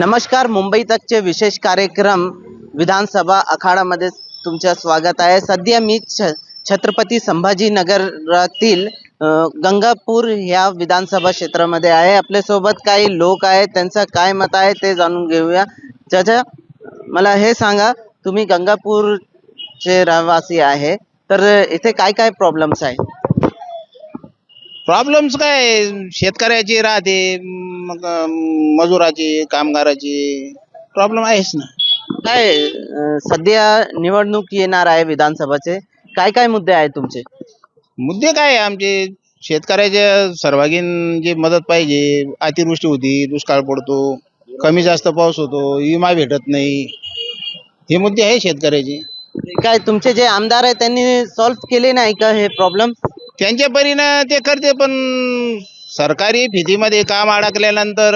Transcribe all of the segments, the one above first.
नमस्कार मुंबई तकचे विशेष कार्यक्रम विधानसभा आखाडामध्ये तुमचं स्वागत आहे. सध्या मी छ छत्रपती संभाजीनगरातील गंगापूर ह्या विधानसभा क्षेत्रामध्ये आहे. आपल्यासोबत काही लोक आहेत त्यांचं काय मत आहे ते जाणून घेऊया. त्याच्या मला हे सांगा तुम्ही गंगापूरचे रहिवासी आहे तर इथे काय काय प्रॉब्लेम्स आहे प्रॉब्लेम्स काय? शेतकऱ्याची राहते मग मजुराची कामगाराची प्रॉब्लेम आहेच ना. काय अ, सध्या निवडणूक येणार आहे विधानसभाचे. काय काय मुद्दे आहेत तुमचे? मुद्दे काय आहे? आमचे शेतकऱ्याच्या सर्वांगीण जी मदत पाहिजे अतिवृष्टी होती दुष्काळ पडतो कमी जास्त पाऊस होतो विमा भेटत नाही. हे मुद्दे आहे शेतकऱ्याचे. काय तुमचे जे आमदार आहेत त्यांनी सॉल्व्ह केले नाही का हे प्रॉब्लेम त्यांच्या परीनं ते करते पण सरकारी फितीमध्ये काम अडकल्यानंतर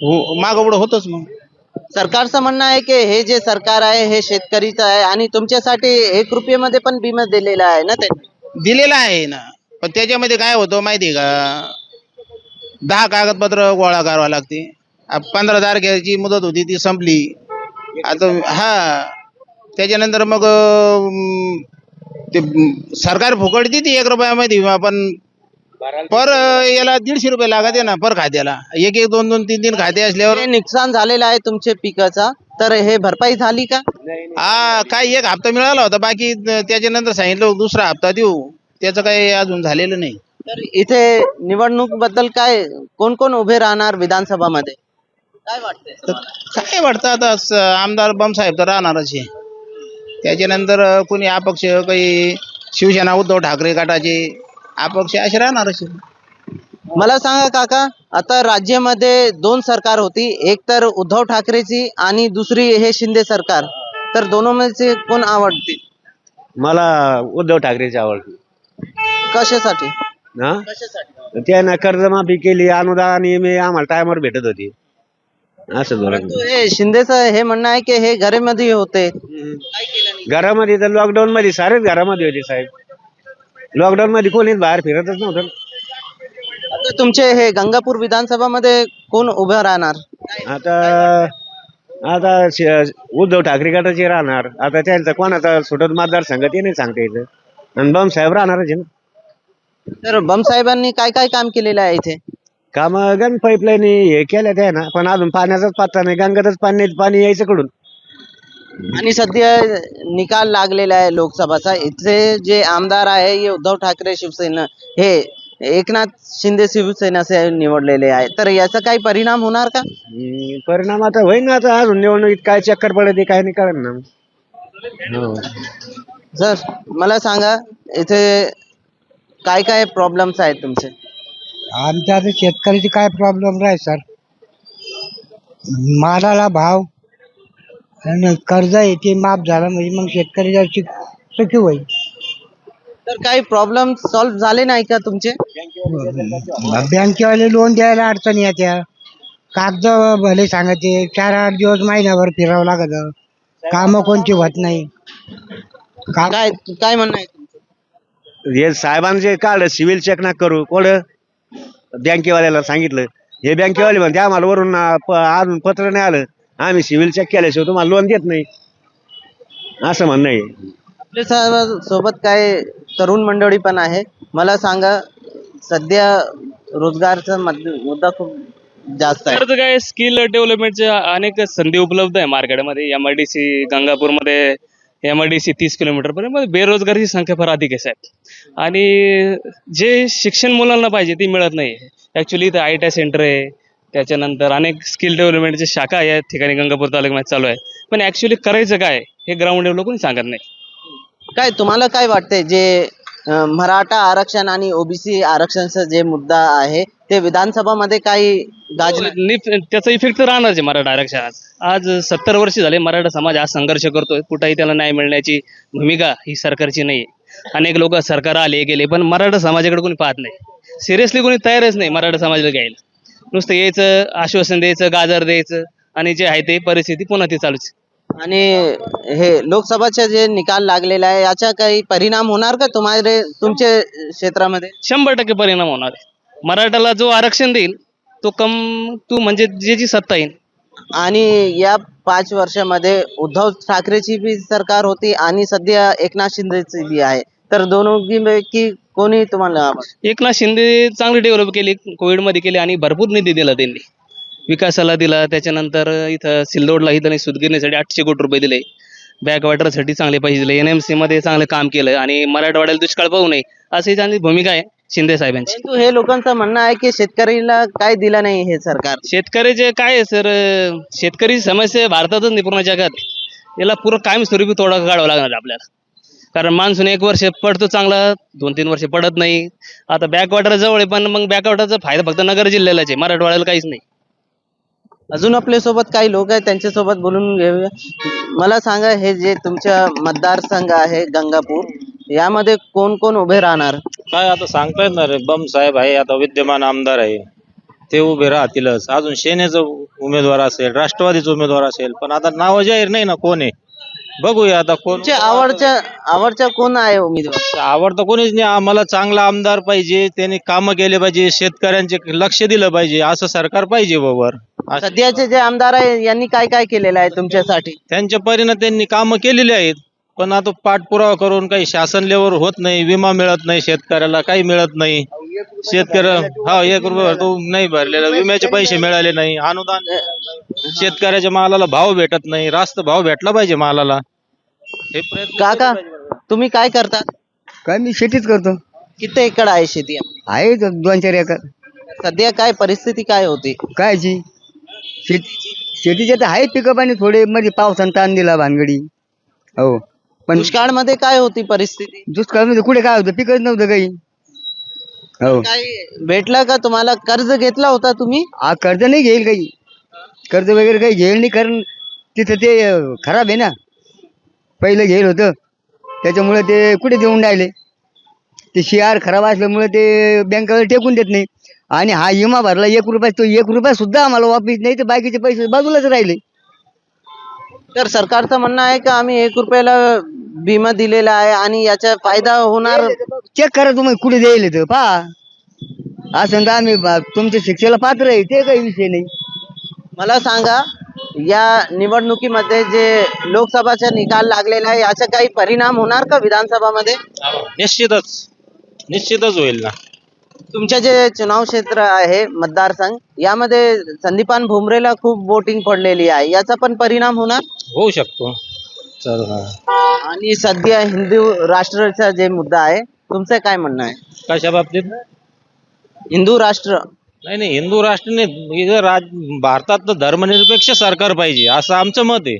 हो मागं पुढं होतच मग. सरकारचं म्हणणं आहे की हे जे सरकार आहे हे शेतकरीचं आहे आणि तुमच्यासाठी एक रुपयेमध्ये पण विमा दिलेला आहे ना त्यांनी? दिलेला आहे ना. पण त्याच्यामध्ये काय होतं माहिती का? दहा कागदपत्र गोळा करावं लागते. पंधरा तारखेची मुदत होती ती संपली. आता हा. त्याच्यानंतर मग ते सरकार फुकट देते एक रुपयामध्ये पण पर याला दीडशे रुपये लागते ना पर खात्याला. एक एक दोन दोन तीन तीन खाते असल्यावर नुकसान झालेलं आहे तुमच्या पिकाचा. तर हे भरपाई झाली का? हा काय एक हप्ता मिळाला होता. बाकी त्याच्यानंतर सांगितलं दुसरा हप्ता देऊ. त्याचं काही अजून झालेलं नाही. तर इथे निवडणूकबद्दल काय कोण कोण उभे राहणार विधानसभामध्ये? काय वाटतंय तर काय वाटतं आता आमदार बमसाहेब तर राहणारच आहे. त्याच्यानंतर कोणी अपक्ष काही शिवसेना उद्धव ठाकरे गटाचे अपक्ष असे राहणारच. मला सांगा काका आता राज्यामध्ये दोन सरकार होती एक तर उद्धव ठाकरेची आणि दुसरी हे शिंदे सरकार. तर दोनोंमध्ये कोण आवडते मला उद्धव ठाकरेची आवडते. कशासाठी? हा? कशासाठी? त्यानं कर्जमाफी केली अनुदान मी आम्हाला टायमवर भेटत होती. असं धोरण परंतु हे शिंदेचं हे म्हणणं आहे की हे घरामध्ये होते. घरामध्ये तर लॉकडाऊन मध्ये सारेच घरामध्ये होते साहेब. लॉकडाऊन मध्ये कोणीच बाहेर फिरतच नव्हतं आता तुमचे हे गंगापूर विधानसभा मध्ये कोण उभं राहणार? आता आता श- उद्धव ठाकरे गटाचे राहणार. आता त्यांचा कोणाचा सुटत मतदारसंघ ते नाही सांगता येतं. आणि बम साहेब राहणारच आहे ना. तर बम साहेबांनी काय काय काम केलेलं आहे इथे? काम गन पाईपलाईन हे केल्या त्या ना. पण अजून पाण्याचाच पत्ता नाही गंगातच पाणी पाणी यायचं कडून. आणि सध्या निकाल लागलेला आहे लोकसभाचा. इथले जे आमदार आहे हे उद्धव ठाकरे शिवसेना हे एकनाथ शिंदे शिवसेना असे निवडलेले आहे तर याचा काही परिणाम होणार का? हम्म, परिणाम आता होईन ना आता अजून निवडणुकीत काय चक्कर पडते काय नाही कळत ना. हो. सर मला सांगा इथे काय काय प्रॉब्लेम्स आहेत तुमचे? आमच्या आता शेतकऱ्याची काय प्रॉब्लेम राहील सर? मालाला भाव आणि कर्ज आहे ते माफ झालं म्हणजे मग शेतकरी जर सुखी होईल. तर काही प्रॉब्लेम सॉल्व्ह झाले नाही का तुमचे? बँकेवाले लोन द्यायला अडचण येत्या. कागद भले सांगायचे चार आठ दिवस महिन्याभर फिरावं लागत. कामं कोणती होत नाही. का काय काय म्हणणं आहे तुमचं? हे साहेबांनी जे काढलं सिव्हिल चेक ना करू कोण? बँकेवाल्याला सांगितलं. हे बँकेवाले म्हणते आम्हाला वरून अं, प- अजून पत्र नाही आलं. आम्ही सिव्हिल चेक केल्याशिवाय तुम्हाला लोन देत नाही. असं म्हणणं आहे. सोबत काय तरुण मंडळी पण आहे. मला सांगा सध्या रोजगारचा मद- मुद्दा खूप जास्त आहे. तर काय स्किल डेव्हलपमेंटच्या अनेक संधी उपलब्ध आहे मार्केटमध्ये. एम आय डी सी गंगापूरमध्ये एम आय डी सी तीस किलोमीटर पर्यंत बेरोजगारीची संख्या फार अधिक आहे साहेब. आणि जे शिक्षण मुलांना पाहिजे ते मिळत नाही. ॲक्च्युली इथं आय टी आय सेंटर आहे. त्याच्यानंतर अनेक स्किल डेव्हलपमेंटच्या शाखा या ठिकाणी गंगापूर तालुक्यामध्ये चालू आहे. पण ॲक्च्युली करायचं काय हे ग्राउंड लेवल कोणी सांगत नाही काय तुम्हाला काय वाटतंय? जे अं, मराठा आरक्षण आणि ओबीसी आरक्षणचा जे मुद्दा आहे ते विधानसभामध्ये काही गाजले? हो, नि- त्याचा इफेक्ट तर राहणार आहे मराठा आरक्षणात. आज सत्तर वर्ष झाले मराठा समाज आज संघर्ष करतोय. कुठेही त्याला न्याय मिळण्याची भूमिका ही सरकारची नाही अनेक लोक सरकार आले गेले पण मराठा समाजाकडे कोणी पाहत नाही. सिरियसली कोणी तयारच नाही मराठा समाजाला घ्यायला. नुसतं यायचं आश्वासन द्यायचं गाजर द्यायचं आणि जे आहे ते परिस्थिती पुन्हा ती चालूच. आणि हे लोकसभाचे जे निकाल लागलेला आहे याचा काही परिणाम होणार का तुम्हाला तुमच्या क्षेत्रामध्ये? शंभर टक्के परिणाम होणार आहे. मराठाला जो आरक्षण देईल तो कम तू म्हणजे जे जी सत्ता येईल. आणि या पाच वर्षामध्ये उद्धव ठाकरेची बी सरकार होती आणि सध्या एकनाथ शिंदेची बी आहे. तर दोघीपैकी कोणी तुम्हाला आवडतं? एकनाथ शिंदे चांगली डेव्हलप केली कोविडमध्ये केली आणि भरपूर निधी दिला त्यांनी. विकासाला दिला त्याच्यानंतर इथं सिल्लोडला इथं नाही सुदगिरणीसाठी आठशे कोटी रुपये दिले. बॅकवॉटरसाठी चांगले पैसे दिले. एन एममध्ये चांगलं काम केलं आणि मराठवाड्याला दुष्काळ पाहू नये. अशी त्यांची भूमिका आहे शिंदे साहेबांची. परंतु हे लोकांचं म्हणणं आहे की शेतकरीला काय दिलं नाही हे सरकार. शेतकऱ्याचे काय आहे सर शेतकरी समस्या भारतातच नाही पूर्ण जगात. याला पूर्ण कायमस्वरूपी तोडा काढावा लागणार आपल्याला. कारण मान्सून एक वर्ष पडतो चांगला दोन तीन वर्ष पडत नाही. आता बॅकवॉटर जवळ आहे पण मग बॅकवॉटरचा फायदा फक्त नगर जिल्ह्यालाच आहे. मराठवाड्याला काहीच नाही. अजून आपल्यासोबत काही लोक आहेत त्यांच्यासोबत बोलून घेऊया. मला सांगा हे जे तुमच्या मतदारसंघ आहे गंगापूर यामध्ये कोण कोण उभे राहणार? काय आता सांगता येत ना रे बम साहेब आहे आता विद्यमान आमदार आहे. ते उभे राहतीलच. अजून सेनेचा उमेदवार असेल राष्ट्रवादीचा उमेदवार असेल पण आता नाव जाहीर नाही ना कोण आहे? बघूया आता कोण तुमच्या आवडच्या आवडच्या कोण आहे उमेदवार? आवडतं कोणीच नाही. आम्हाला चांगला आमदार पाहिजे त्यांनी कामं केले पाहिजे शेतकऱ्यांचे लक्ष दिलं पाहिजे असं सरकार पाहिजे बरोबर सध्याचे जे आमदार आहे यांनी काय काय केलेलं आहे तुमच्यासाठी? त्यांच्या परीनं त्यांनी कामं केलेली आहेत पण आता पाठपुरावा करून काही शासन लेवल होत नाही विमा मिळत नाही शेतकऱ्याला काही मिळत नाही. शेतकऱ्या हा एक रुपये तो नाही भरलेला विम्याचे पैसे मिळाले नाही अनुदान शेतकऱ्याच्या मालाला भाव भेटत नाही रास्त भाव भेटला पाहिजे मालाला. हे प्रयत्न काका तुम्ही काय करता? काय मी शेतीच करतो. किती एकर आहे शेती? आहे तो दोन चार एकर. सध्या काय परिस्थिती काय होती? कायची? शेती शेतीचे तर आहे पिकं पाणी थोडे मध्ये पावसानं ताण दिला भानगडी. हो. पण दुष्काळमध्ये काय होती परिस्थिती? दुष्काळामध्ये कुठे काय होतं? पिकच नव्हतं काही. हो. काय भेटला का तुम्हाला? कर्ज घेतला होता तुम्ही? आ कर्ज नाही घेईल काही. कर्ज वगैरे काही घेईल नाही कारण तिथं ते खराब आहे ना. पहिलं घेईल होतं. त्याच्यामुळे ते कुठे देऊन राहिले? ते शेअर खराब असल्यामुळे ते बँकेवर टेकून देत नाही. आणि हा विमा भरला एक रुपया तो एक रुपया सुद्धा आम्हाला वापिस नाही तर बाकीचे पैसे बाजूलाच राहिले. तर सरकारचं म्हणणं आहे का आम्ही एक रुपयाला विमा दिलेला आहे आणि याचा फायदा होणार चेक करा तुम्ही कुठे द्यायला तर पहा. असं तर आम्ही बा- तुमच्या शिक्षेला पात्र आहे ते काही विषय नाही. मला सांगा या निवडणुकीमध्ये जे लोकसभाचा निकाल लागलेला आहे याचा काही परिणाम होणार का विधानसभामध्ये? निश्चितच. निश्चितच होईल ना. तुमचे जे चुनाव क्षेत्र आहे मतदारसंघ यामध्ये संदीपान भुमरेला खूप वोटिंग पडलेली आहे. याचा पण परिणाम होणार? होऊ शकतो. हा. आणि सध्या हिंदू राष्ट्राचा जे मुद्दा आहे तुमचं काय म्हणणं आहे? कशा बाबतीत? हिंदू राष्ट्र नाही नाही हिंदू राष्ट्र नाही इथं राज भारतात धर्मनिरपेक्ष सरकार पाहिजे असं आमचं मत आहे.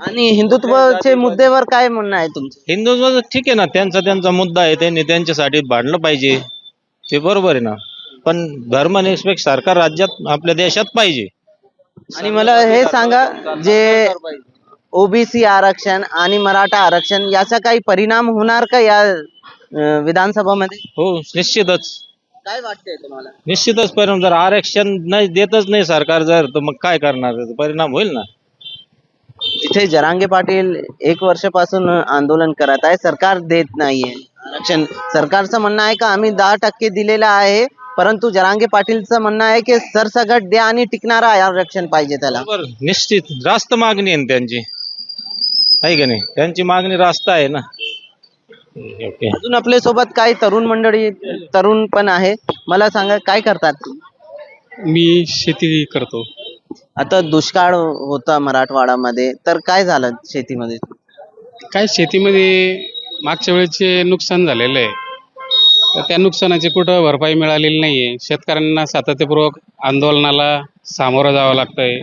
आणि हिंदुत्वाचे मुद्द्यावर काय म्हणणं आहे तुमचं? हिंदू ठीक आहे ना त्यांचा त्यांचा मुद्दा आहे त्यांनी त्यांच्यासाठी भांडलं पाहिजे ते बरोबर आहे ना. पण धर्मनिरपेक्ष सरकार राज्यात आपल्या देशात पाहिजे. आणि मला हे सांगा जे ओबीसी आरक्षण आणि मराठा आरक्षण याचा काही परिणाम होणार का या अं, विधानसभामध्ये? हो निश्चितच. काय वाटतंय तुम्हाला? निश्चितच परिणाम जर आरक्षण नाही देतच नाही सरकार जर तर मग काय करणार? त्याचा परिणाम होईल ना? इथे जरांगे पाटील एक वर्षापासून आंदोलन करत आहे सरकार देत नाहीये. आरक्षण सरकारचं म्हणणं आहे का आम्ही दहा टक्के दिलेलं आहे परंतु जरांगे पाटीलचं म्हणणं आहे की सरसगट द्या आणि टिकणारा आरक्षण पाहिजे त्याला. बरोबर निश्चित. जास्त मागणी आहे ना त्यांची. आहे का नाही? त्यांची मागणी रास्त आहे ना? अजून आपल्यासोबत काही तरुण मंडळी तरुण पण आहे. मला सांगा काय करतात? मी शेती करतो. आता दुष्काळ होता मराठवाड्यामध्ये तर काय झालं शेतीमध्ये? काय शेतीमध्ये मागच्या वेळेचे नुकसान झालेलं आहे. तर त्या नुकसानाची कुठं भरपाई मिळालेली नाही आहे शेतकऱ्यांना सातत्यपूर्वक आंदोलनाला सामोरं जावं लागतंय.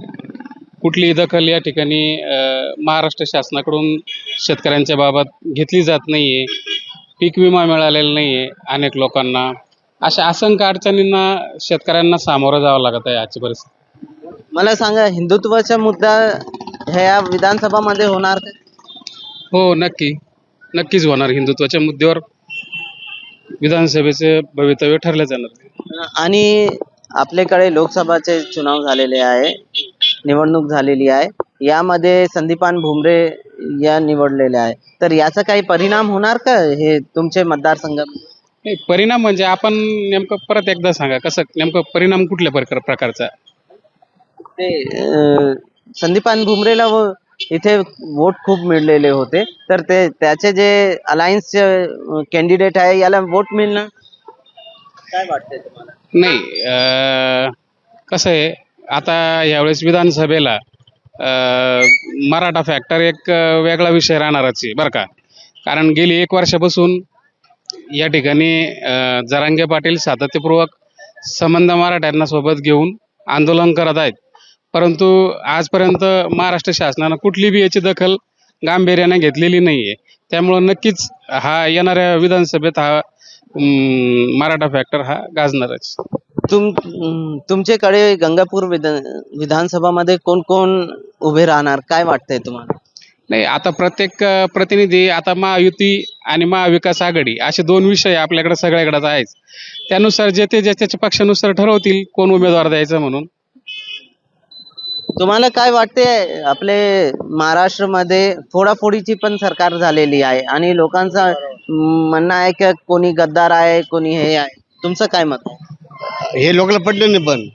कुठलीही दखल या ठिकाणी महाराष्ट्र शासनाकडून शेतकऱ्यांच्या बाबत घेतली जात नाही आहे पीक विमा मिळालेला नाही आहे अनेक लोकांना. अशा असंख्य अडचणींना शेतकऱ्यांना सामोरं जावं लागत आहे आजची परिस्थिती. मला सांगा हिंदुत्वाचा मुद्दा ह्या विधानसभामध्ये होणार हो नक्की. नक्कीच होणार. हिंदुत्वाच्या मुद्द्यावर विधानसभेचे भवितव्य ठरले जाणार. आणि आपल्याकडे लोकसभाचे चुनाव झालेले आहे. निवडणूक झालेली आहे. यामध्ये संदीपान भुमरे या निवडलेले आहे तर याचा काही परिणाम होणार का हे तुमचे मतदारसंघ? नाही, परिणाम म्हणजे आपण नेमकं परत एकदा सांगा कसं नेमकं परिणाम कुठल्या प्रकार प्रकारचा? ते अं, संदीपान भुमरेला व इथे वोट खूप मिळलेले होते. तर ते त्याचे जे अलायन्सचे कॅन्डिडेट आहे याला वोट मिळणं काय वाटतंय तुम्हाला? नाही अं, कसं आहे आता यावेळेस विधानसभेला मराठा फॅक्टर एक वेगळा विषय राहणारच आहे बरं का? कारण गेली एक वर्षापासून या ठिकाणी जरांगे पाटील सातत्यपूर्वक संबंध मराठ्यांना सोबत घेऊन आंदोलन करत आहेत. परंतु आजपर्यंत महाराष्ट्र शासनानं कुठली बी याची दखल गांभीर्याने घेतलेली नाही आहे त्यामुळं नक्कीच हा येणाऱ्या विधानसभेत हा मराठा फॅक्टर हा गाजणारच. तुम तुमच्याकडे गंगापूर विधान विधानसभामध्ये कोण कोण उभे राहणार? काय वाटतंय तुम्हाला? नाही आता प्रत्येक अं, प्रतिनिधी आता महायुती आणि महाविकास आघाडी असे दोन विषय आपल्याकडे सगळ्याकडेच आहेच त्यानुसार जे ते ज्याच्या पक्षानुसार ठरवतील कोण उमेदवार द्यायचा म्हणून. तुम्हाला काय वाटते आपले महाराष्ट्रामध्ये फोडाफोडीची पण सरकार झालेली आहे आणि लोकांचं म्हणणं आहे की कोणी गद्दार आहे कोणी हे आहे. तुमचं काय मत आहे? हे लोकांना पटलं नाही पण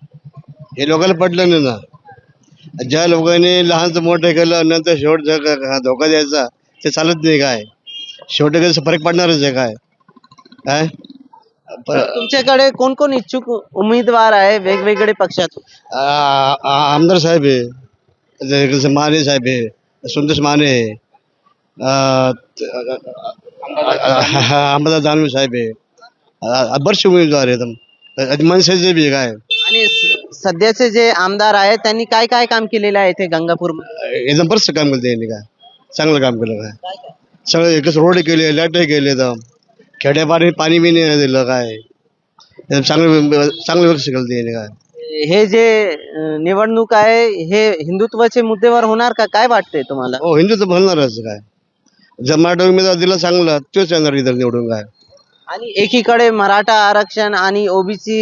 हे लोकांना पटलं नाही ना ज्या लोकांनी लहानचं मोठं केलं नंतर शेवट धोका द्यायचा ते चालत नाही काय शेवटी फरक पडणारच आहे काय तुमच्याकडे कोण कोण इच्छुक उमेदवार आहे वेगवेगळे पक्षात आमदार साहेब आहे माने साहेब आहे सुंदर माने आहे अंबादास दानवे साहेब आहे बरेचसे उमेदवार आहेत मनसेचे बी काय? आणि स- सध्याचे जे आमदार आहेत त्यांनी काय काय काम केलेलं आहे इथे गंगापूर एकदम बरंचसं काम केलं त्यांनी काय. चांगलं काम केलं काय. सगळं एकच रोड केले लाइट केले एकदम खेड्यापाणी पाणी बी नाही दिलं काय. एकदम चांगलं चांगलं व्यवस्थित केलं त्यांनी काय. हे जे अं, निवडणूक आहे हे हिंदुत्वाचे मुद्द्यावर होणार का? काय वाटतंय तुम्हाला? हो हिंदू तर म्हणणारच काय. जर मराठा उमेदवार दिला चांगला तोच येणार इथं निवडून काय. आणि एकीकडे मराठा आरक्षण आणि ओबीसी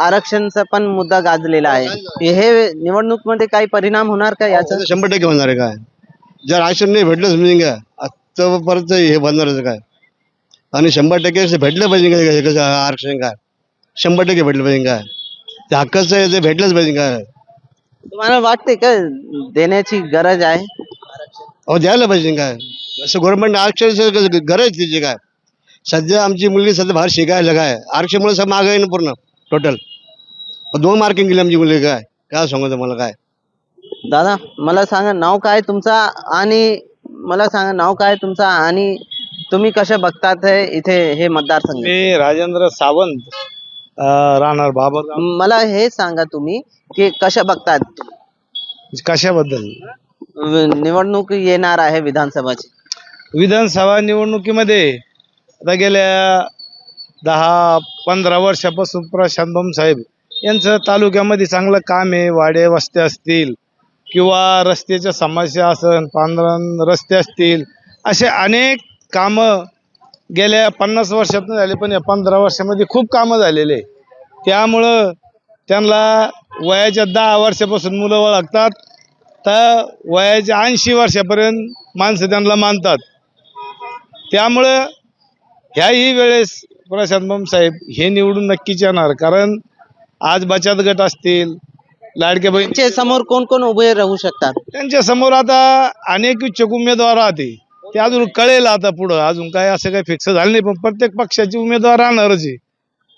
आरक्षणचा पण मुद्दा गाजलेला आहे. हे निवडणूकमध्ये काही परिणाम होणार का याचा? आता शंभर टक्के होणार आहे काय? जर आरक्षण नाही भेटलं समजून घ्या आता परत हे बनणारच काय? आणि शंभर टक्के भेटलं पाहिजे काय आरक्षण काय? शंभर टक्के भेटलं पाहिजे काय? ते हक्काचं आहे ते भेटलंच पाहिजे काय? तुम्हाला वाटते का देण्याची गरज आहे? अहो द्यायला पाहिजे काय? असं गव्हर्नमेंट आरक्षण गरज तिची काय? सध्या आमची मुलगी सध्या बाहेर शिकायला काय? आरक्षणामुळे सगळं माग आहे ना पूर्ण टोटल दोन मार्किंग गेली आमची मुलगी काय? काय सांगू तुम्हाला काय? दादा मला सांगा नाव काय तुमचा आणि मला सांगा नाव काय तुमचा आणि तुम्ही कशा बघतात हे इथे हे मतदारसंघ? मी राजेंद्र सावंत राहणार बाबर मला हे सांगा तुम्ही की कशा बघतात? कशाबद्दल? निवडणूक येणार आहे विधानसभाची. विधानसभा निवडणुकीमध्ये आता गेल्या दहा पंधरा वर्षापासून प्रशांत साहेब यांचं तालुक्यामध्ये चांगलं काम आहे वाडे वस्त्या असतील किंवा रस्त्याच्या समस्या असन पांढरण रस्ते असतील असे अनेक कामं गेल्या पन्नास वर्षातून झाले पण या पंधरा वर्षामध्ये खूप कामं झालेले आहे. त्यामुळं त्यांना वयाच्या दहा वर्षापासून मुलं ओळखतात तर वयाच्या ऐंशी वर्षापर्यंत माणसं त्यांना मानतात त्यामुळं ह्याही वेळेस प्रशांत बम साहेब हे निवडून नक्कीच येणार कारण आज बचत गट असतील लाडक्या बहीण त्यांच्यासमोर कोण कोण उभे राहू शकतात? त्यांच्यासमोर आता अनेक इच्छुक उमेदवार राहते ते अजून कळेल आता पुढं अजून काय असं काही फिक्स झालं नाही पण प्रत्येक पक्षाचे उमेदवार राहणारच आहे.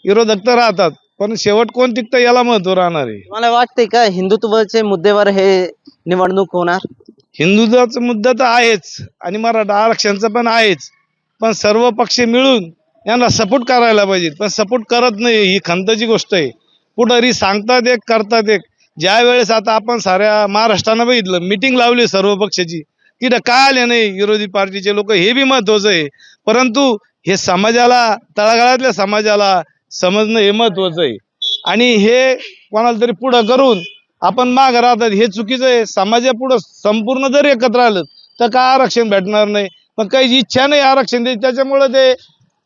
विरोधक तर राहतात पण शेवट कोण टिकतं याला महत्त्व राहणार आहे. मला वाटते का हिंदुत्वाचे मुद्द्यावर हे निवडणूक होणार? हिंदुत्वाचा मुद्दा तर आहेच आणि मराठा आरक्षणचा पण आहेच. पण सर्व पक्ष मिळून यांना सपोर्ट करायला पाहिजे. पण सपोर्ट करत नाही ही खंतची गोष्ट आहे. पुढारी सांगतात एक करतात एक. ज्या वेळेस आता आपण साऱ्या महाराष्ट्रानं बघितलं मिटिंग लावली सर्व पक्षाची. तिथं काय आले नाही विरोधी पार्टीचे लोक हे बी महत्वाचं आहे. परंतु हे समाजाला तळागाळातल्या समाजाला समजणं हे महत्वाचं आहे. आणि हे कोणाला तरी पुढं करून आपण माग राहतात हे चुकीचं आहे. समाजापुढं संपूर्ण जर एकत्र आलं तर काय आरक्षण भेटणार नाही? पण काही इच्छा नाही आरक्षण द्यायची त्याच्यामुळे ते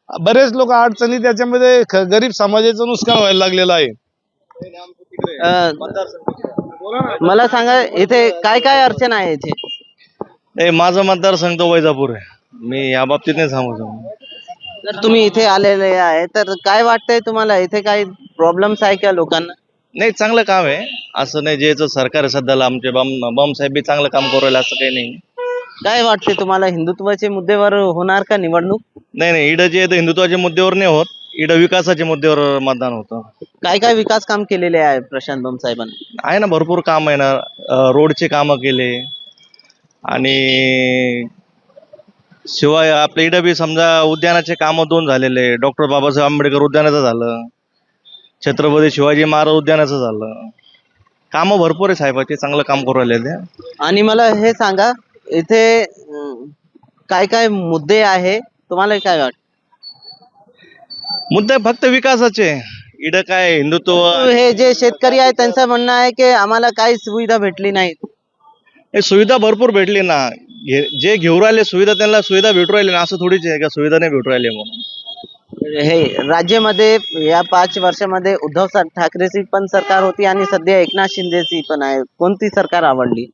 बरेच लोक अडचणी त्याच्यामध्ये गरीब समाजाचं नुकसान व्हायला लागलेलं आहे. मला सांगा इथे काय काय अडचण आहे इथे? ए माझा मतदारसंघ तो वैजापूर आहे. मी या बाबतीत नाही सांगू शकतो. तर तुम्ही इथे आलेले आहे तर काय वाटतंय तुम्हाला? इथे काही प्रॉब्लेम्स आहे का लोकांना? नाही चांगलं काम आहे. असं नाही जे सरकार सध्याला आमचे बम बम साहेब बी चांगलं काम करू राहिले असं काही नाही. काय वाटते तुम्हाला हिंदुत्वाच्या मुद्द्यावर होणार का निवडणूक? नाही नाही इडं जे आहे ते हिंदुत्वाच्या मुद्द्यावर नाही होत. इडं विकासाच्या मुद्द्यावर मतदान होतं. काय काय विकास काम केलेले आहे प्रशांत बम साहेबांनी? आहे ना भरपूर काम आहे ना. अं, रोडचे कामं केले. आणि शिवाय आपल्या इडं बी समजा उद्यानाचे कामं दोन झालेले डॉक्टर बाबासाहेब आंबेडकर उद्यानाचं झालं. छत्रपती शिवाजी महाराज उद्यानाचं झालं. कामं भरपूर आहे साहेबाचे चांगलं काम करू राहिले ते आणि मला हे सांगा इथे काय काय मुद्दे आहे? तुम्हाला काय वाटतं? मुद्दे फक्त विकासाचे. इडं काय हिंदुत्व हे जे शेतकरी आहे त्यांचं म्हणणं आहे की आम्हाला काही सुविधा भेटली नाही हे सुविधा भरपूर भेटली ना. घे- जे घेऊन राहिले सुविधा त्यांना सुविधा भेटू राहिली ना. असं थोडीच आहे का सुविधा नाही भेटू राहिली म्हणून? हे राज्यामध्ये या पाच वर्षामध्ये उद्धव सा- ठाकरेची पण सरकार होती आणि सध्या एकनाथ शिंदेची पण आहे. कोणती सरकार आवडली?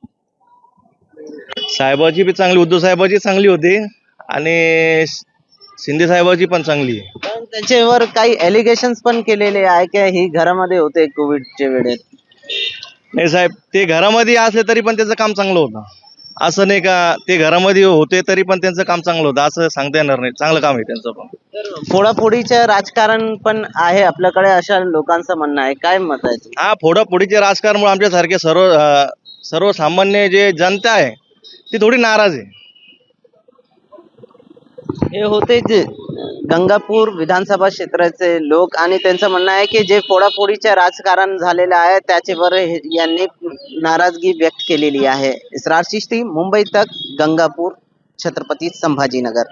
साहेबाची बी चांगली उद्धव साहेबाची चांगली होती आणि शिंदे साहेबाची पण चांगली. आहे पण त्यांच्यावर काही एलिगेशन्स पण केलेले आहे की ही घरामध्ये होते कोविडच्या वेळेत? नाही साहेब ते घरामध्ये असले तरी पण त्याचं काम चांगलं होतं. असं नाही का ते घरामध्ये होते तरी पण त्यांचं काम चांगलं होतं असं सांगता येणार नाही. चांगलं काम आहे त्यांचं पण. फोडाफोडीचं राजकारण पण आहे आपल्याकडे अशा लोकांचं म्हणणं आहे. काय मत आहे? हा फोडाफोडीचे राजकारणामुळे आमच्यासारखे सर्व अं, सर्वसामान्य जे जनता आहे ती थोडी नाराज आहे. हे होते जे गंगापूर विधानसभा क्षेत्राचे लोक आणि त्यांचं म्हणणं आहे की जे फोडाफोडीचे राजकारण झालेलं आहे त्याच्यावर यांनी नाराजगी व्यक्त केलेली आहे. इसरार शिस्ती मुंबई तक गंगापूर छत्रपती संभाजीनगर.